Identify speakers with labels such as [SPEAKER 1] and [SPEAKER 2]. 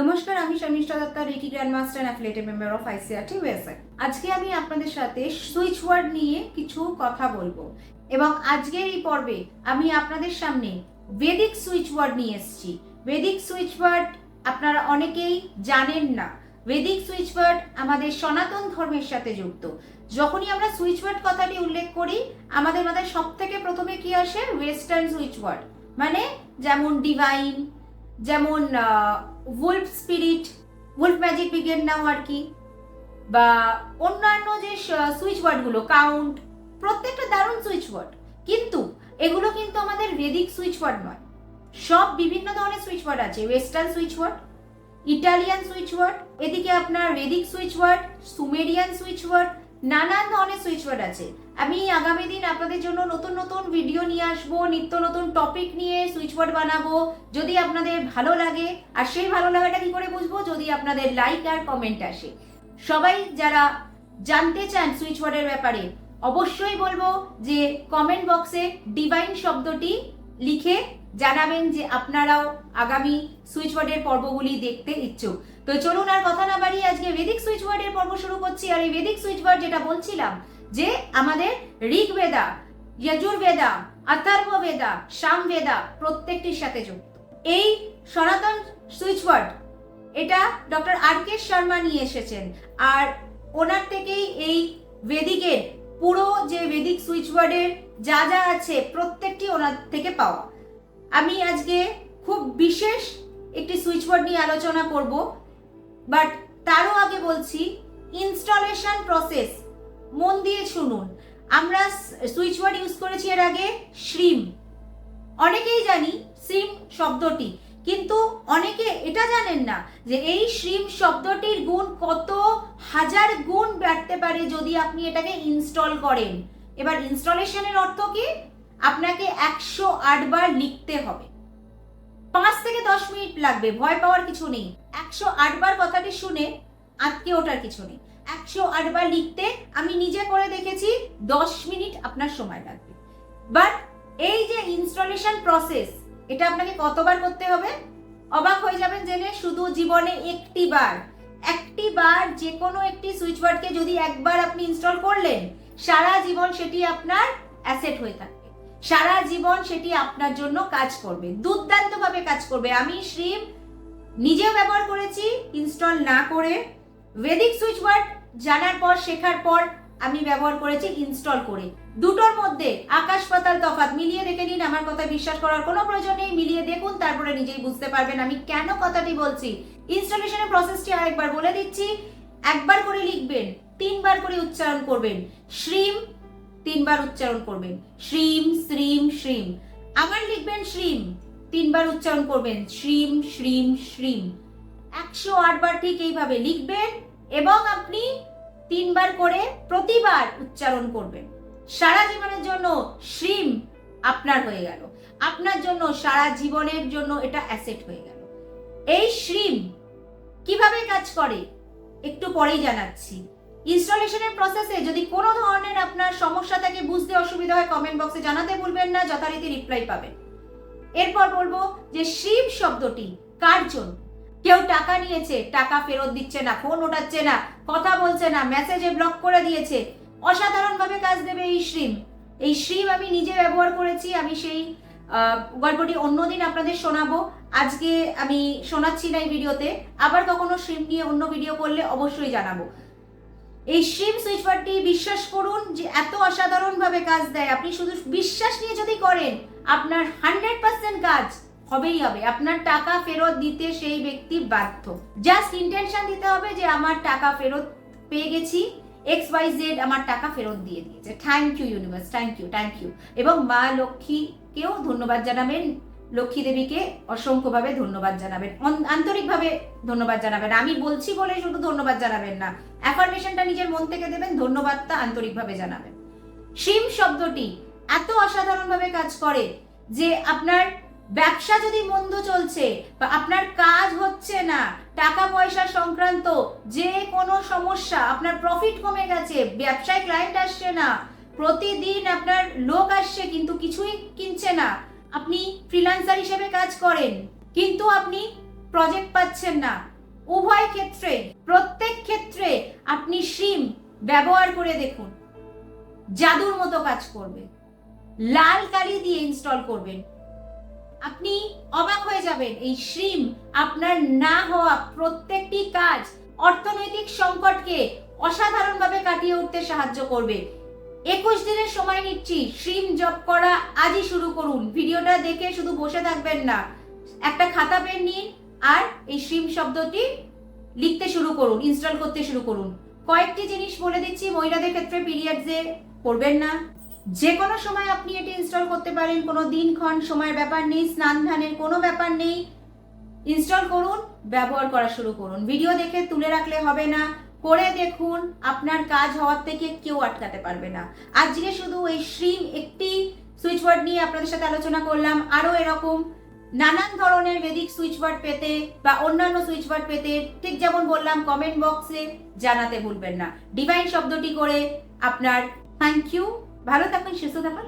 [SPEAKER 1] নমস্কার, আমি Sharmistha Dutta reiki grand master affiliated member of ICRT website আজকে আমি আপনাদের সাথে সুইচ ওয়ার্ড নিয়ে কিছু কথা বলব। এবং আজকের এই পর্বে আমি আপনাদের সামনে বেদিক সুইচ ওয়ার্ড নিয়ে এসেছি। বেদিক সুইচ ওয়ার্ড আপনারা অনেকেই জানেন না। বেদিক সুইচ ওয়ার্ড আমাদের সনাতন ধর্মের সাথে যুক্ত। যখনই আমরা সুইচ ওয়ার্ড কথাটি উল্লেখ করি, আমাদের মাথায় সব থেকে প্রথমে কি আসে? ওয়েস্টার্ন সুইচ ওয়ার্ড মানে যেমন ডিভাইন যেমন wolf spirit wolf magic begin now আর কি বা অন্যান্য যে সুইচ ওয়ার্ডগুলো কাউন্ট প্রত্যেকটা দারুণ সুইচ ওয়ার্ড কিন্তু এগুলো কিন্তু আমাদের বেদিক সুইচ ওয়ার্ড নয় সব বিভিন্ন ধরনের সুইচ ওয়ার্ড আছে western switch word Italian switch word এদিকে আপনার Vedic switch word Sumerian switch word নানান ধরনের সুইচ ওয়ার্ড আছে। আমি আগামী দিন আপনাদের জন্য নতুন নতুন ভিডিও নিয়ে আসব, নিত্য নতুন টপিক নিয়ে সুইচ ওয়ার্ড বানাবো। যদি আপনাদের ভালো লাগে, আর সেই ভালো লাগাটা কি করে বুঝব? যদি আপনাদের লাইক আর কমেন্ট আসে। সবাই যারা জানতে চান সুইচ ওয়ার্ডের ব্যাপারে, অবশ্যই বলব যে কমেন্ট বক্সে ডিভাইন শব্দটি লিখে জানাবেন যে আপনারাও আগামী সুইচ ওয়ার্ডের পর্বগুলি দেখতে ইচ্ছুক। তো চলুন আর কথা না বাড়িয়ে আজকে বেদিক সুইচ ওয়ার্ডের পর্ব শুরু করছি। আর এই বেদিক সুইচ ওয়ার্ড যেটা বলছিলাম, যে আমাদের ঋগ্বেদা, যজুর্বেদা অথর্ব বেদা সামবেদা প্রত্যেকটির সাথে যুক্ত। এই সনাতন সুইচ ওয়ার্ড এটা ডক্টর আর কে শর্মা নিয়ে এসেছেন। আর ওনার থেকেই এই বেদিকের পুরো যে বেদিক সুইচ ওয়ার্ডের যা যা আছে প্রত্যেকটি ওনার থেকে পাওয়া। আমি আজকে খুব বিশেষ একটি সুইচ ওয়ার্ড নিয়ে আলোচনা করব। বাট তারও আগে বলছি ইনস্টলেশন প্রসেস মন দিয়ে শুনুন। আমরা সুইচ ওয়ার্ড ইউজ করেছি এর আগে শ্রিম অনেকেই জানি সিম শব্দটি, কিন্তু অনেকে এটা জানেন না যে এই শ্রিম শব্দটির গুণ কত হাজার গুণ বাড়তে পারে যদি আপনি এটাকে ইনস্টল করেন। এবার ইনস্টলেশনের অর্থ কি? আপনাকে একশো বার লিখতে হবে। পাঁচ থেকে দশ মিনিট লাগবে, ভয় পাওয়ার কিছু নেই। একশো আটবার কথাটি শুনে আটকে ওঠার কিছু নেই। একশো আটবার লিখতে আমি নিজে করে দেখেছি, দশ মিনিট আপনার সময় লাগবে। বাট এই যে ইনস্টলেশন প্রসেস এটা আপনাকে কতবার করতে হবে? অবাক হয়ে যাবেন জেনে, শুধু জীবনে একটি বার একটি বার যে কোনো একটি সুইচ ওয়ার্ডকে যদি একবার আপনি ইনস্টল করলেন, সারা জীবন সেটি আপনার অ্যাসেট হয়ে থাকবে। সারা জীবন সেটি আপনার জন্য কাজ করবে, দুর্দান্তভাবে কাজ করবে। আমি শ্রীম নিজেও ব্যবহার করেছি ইনস্টল না করে। ভেদিক সুইচ ওয়ার্ড জানার পর, শেখার পর আমি ব্যবহার করেছি ইনস্টল করে। দুটোর মধ্যে আকাশ পাতাল তফাৎ মিলিয়ে দেখে নিন, আমার কথা বিশ্বাস করার কোনো প্রয়োজন নেই। মিলিয়ে দেখুন, তারপরে নিজেই বুঝতে পারবেন আমি কেন কথাটি বলছি। ইনস্টলেশনের প্রসেসটি আরেকবার বলে দিচ্ছি। একবার করে লিখবেন, তিনবার করে উচ্চারণ করবেন। শ্রীম তিনবার উচ্চারণ করবেন। শ্রীম শ্রীম শ্রীম। আবার লিখবেন শ্রীম। তিনবার উচ্চারণ করবেন। শ্রীম শ্রীম শ্রীম। একশো আটবার ঠিক এইভাবে লিখবেন এবং আপনি তিনবার করে প্রতিবার উচ্চারণ করবেন। সারা জীবনের জন্য শ্রীম আপনার হয়ে গেল। আপনার জন্য সারা জীবনের জন্য এটা অ্যাসেট হয়ে গেল। এই শ্রীম কীভাবে কাজ করে? একটু পরেই জানাচ্ছি। ইনস্টলেশনের প্রসেসে যদি কোনো ধরনের আপনার সমস্যা থাকে, বুঝতে অসুবিধা হয় কমেন্ট বক্সে জানাতে ভুলবেন না, যথারীতি রিপ্লাই পাবেন। এরপর বলব যে শিব শব্দটি কার জন্য? কেউ টাকা নিয়েছে, টাকা ফেরত দিচ্ছে না ফোন ওঠাচ্ছে না, কথা বলছে না মেসেজে ব্লক করে দিয়েছে, অসাধারণভাবে কাজ দেবে এই শ্রীম এই শ্রীম আমি নিজে ব্যবহার করেছি, আমি সেই গল্পটি অন্যদিন আপনাদের শোনাবো। আজকে আমি শোনাচ্ছি না এই ভিডিওতে, আবার কখনো শ্রীম নিয়ে অন্য ভিডিও করলে অবশ্যই জানাব। এই শ্রীম সুইচ ওয়ার্ডটি বিশ্বাস করুন যে এত অসাধারণভাবে কাজ দেয়। আপনি শুধু বিশ্বাস নিয়ে যদি করেন, আপনার হান্ড্রেড পার্সেন্ট কাজ হবেই হবে। আপনার টাকা ফেরত দিতে সেই ব্যক্তি বাধ্য। জাস্ট ইন্টেনশন দিতে হবে যে আমার টাকা ফেরত পেয়ে গেছি এক্স ওয়াই জেড আমার টাকা ফেরত দিয়ে দিয়েছে। Thank you universe thank you thank you এবং মা লক্ষ্মীকেও ধন্যবাদ জানাবেন। লক্ষ্মী দেবীকে অসংখ্যভাবে ধন্যবাদ জানাবেন। আন্তরিকভাবে ধন্যবাদ জানাবেন। আমি বলছি বলে শুধু ধন্যবাদ জানাবেন না অ্যাফার্মেশনটা নিজের মন থেকে দেবেন, ধন্যবাদটা আন্তরিকভাবে জানাবেন। শিম শব্দটি এত অসাধারণভাবে কাজ করে যে আপনার ব্যবসা যদি মন্দ চলছে বা আপনার কাজ হচ্ছে না টাকা পয়সা সংক্রান্ত যে কোনো সমস্যা, আপনার প্রফিট কমে গেছে, ব্যবসায় ক্লায়েন্ট আসছে না, প্রতিদিন আপনার লোক আসছে কিন্তু কিছুই কিনছে না আপনি ফ্রিল্যান্সার হিসেবে কাজ করেন, কিন্তু আপনি প্রজেক্ট পাচ্ছেন না। উভয় ক্ষেত্রে, প্রত্যেক ক্ষেত্রে আপনি সিম ব্যবহার করে দেখুন। জাদুর মতো কাজ করবে লাল কালি দিয়ে ইনস্টল করবেন। আপনি অবাক হয়ে যাবেন, এই শ্রিম আপনার না হওয়া প্রত্যেকটি কাজ অর্থনৈতিক সংকটকে অসাধারণভাবে কাটিয়ে উঠতে সাহায্য করবে। একুশ দিনের সময় নিচ্ছি। শ্রিম জব করা আজই শুরু করুন। ভিডিওটা দেখে শুধু বসে থাকবেন না। একটা খাতা পেন নিন আর এই শ্রিম শব্দটি লিখতে শুরু করুন, ইনস্টল করতে শুরু করুন। কয়েকটি জিনিস বলে দিচ্ছি, মহিলাদের ক্ষেত্রে পিরিয়ডসে করবেন না। যে কোনো সময় আপনি এটি ইনস্টল করতে পারেন, কোনো দিনক্ষণ সময়ের ব্যাপার নেই, স্নান ধানের কোনো ব্যাপার নেই। ইনস্টল করুন, ব্যবহার করা শুরু করুন। ভিডিও দেখে তুলে রাখলে হবে না। করে দেখুন, আপনার কাজ হওয়ার থেকে কেউ আটকাতে পারবে না। আজকে শুধু এই শ্রিম একটি সুইচ ওয়ার্ড নিয়ে আপনাদের সাথে আলোচনা করলাম। আরও এরকম নানান ধরনের বেদিক সুইচ ওয়ার্ড পেতে বা অন্যান্য সুইচ ওয়ার্ড পেতে ঠিক যেমন বললাম কমেন্ট বক্সে জানাতে ভুলবেন না। ডিভাইন শব্দটি করে আপনার থ্যাংক ইউ ভালো থাকুন, সুস্থ থাকুন।